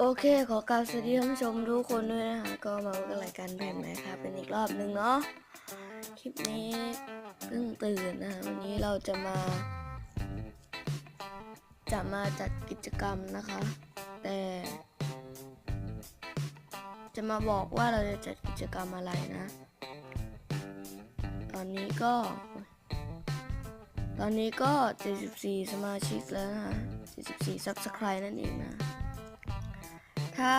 โอเค ขอกราบสวัสดีท่านผู้ชมทุกคนด้วยนะคะก็มาพบกับรายการแผ่นไหมคะเป็นอีกรอบหนึ่งเนาะคลิปนี้เพิ่งตื่นนะคะวันนี้เราจะมา จะมาจัดกิจกรรมนะคะ แต่ จะมาบอกว่าเราจะจัดกิจกรรมอะไรนะ ตอนนี้ก็ ตอนนี้ก็ 74 สมาชิกแล้วนะคะ74 subscribe นั่นเองนะ ถ้า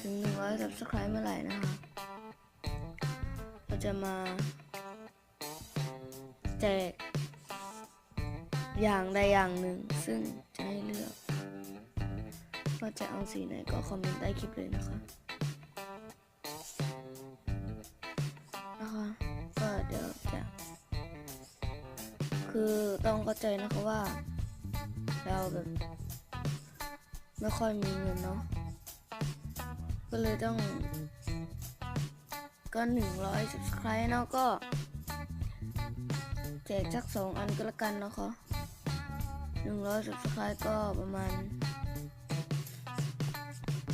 ถึง 100 subscribe เมื่อไหร่นะคะ เราจะมา แจก อย่างใดอย่างหนึ่ง ซึ่งจะให้เลือก ว่าจะเอาสีไหนก็คอมเมนต์ใต้คลิปเลยนะคะ นะคะ ก็เดี๋ยวจะ คือต้องเข้าใจนะคะว่า เราแบบ ไม่ค่อยมีเงินเนาะ ก็เลยต้อง ก็หนึ่งร้อย subscribe เนาะก็ แจกสักสองอันก็แล้วกันนะคะหนึ่งร้อย subscribe ก็ประมาณ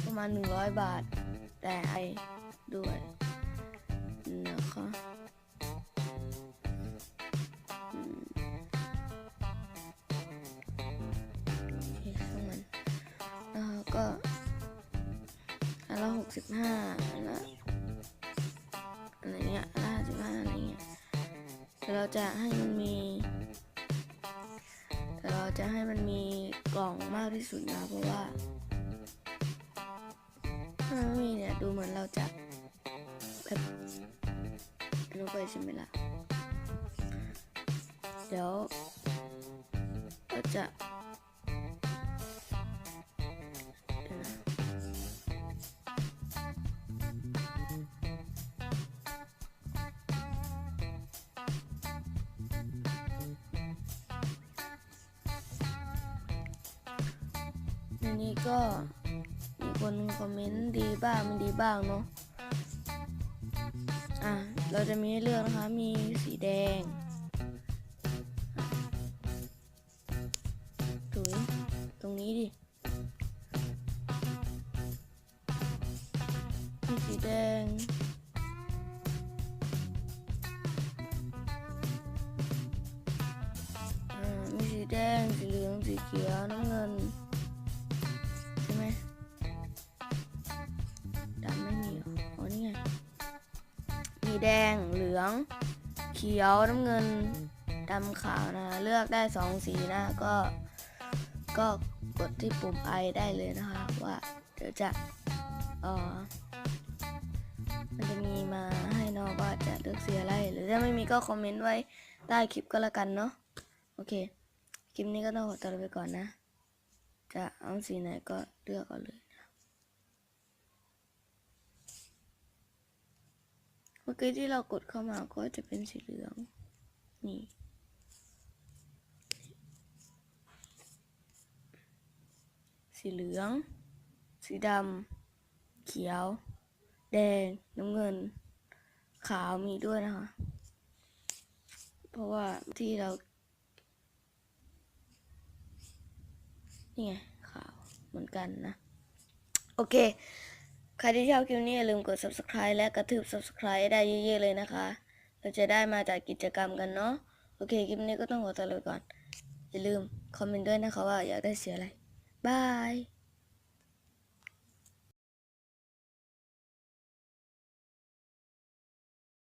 ประมาณหนึ่งร้อยบาท แต่ไอด้วยนะคะเงินนะคะก็ อันละหกสิบห้าอันละอะไรเงี้ยอันละห้าสิบห้าอะไรเงี้ยแต่เราจะให้มันมีแต่เราจะให้มันมีกล่องมากที่สุดนะเพราะว่า ถ้ามันไม่มีเนี่ยดูเหมือนเราจะแบบรู้ไปใช่ไหมล่ะเดี๋ยวเราจะ นี้ก็มีคนคอมเมนต์ดีบ้างไม่ดีบ้างเนาะอะเราจะมีเลือกนะคะมีสีแดงอะถุยตรงนี้ดิมีสีแดงอ่ามีสีแดงสี มีแดง เหลือง เขียว น้ำเงินดำขาวนะ เลือกได้สองสีนะก็ ก็กดที่ปุ่มไอได้เลยนะคะ ว่าเดี๋ยวจะเออมันจะมีมาให้นอะว่าจะเลือกสีอะไร หรือถ้าไม่มีก็คอมเมนต์ไว้ใต้คลิปก็แล้วกันเนาะโอเค คลิปนี้ก็ต้องขอตัวไปก่อนนะ จะเอาสีไหนก็เลือกเอาเลยนะ เมื่อกี้ที่เรากดเข้ามาก็จะเป็นสีเหลือง นี่ สีเหลือง สีดำ เขียว แดง น้ำเงิน ขาวมีด้วยนะคะ เพราะว่าที่เรา นี่ไง ขาวเหมือนกันนะ โอเค ใครที่ชอบคลิปนี้อย่าลืมกด subscribe และกระทืบ subscribe ได้เยอะๆเลยนะคะ เราจะได้มาจากกิจกรรมกันเนาะ โอเค คลิปนี้ก็ต้องขอตัวลาไปก่อน อย่าลืมคอมเมนต์ด้วยนะคะว่าอยากได้เสียอะไร บาย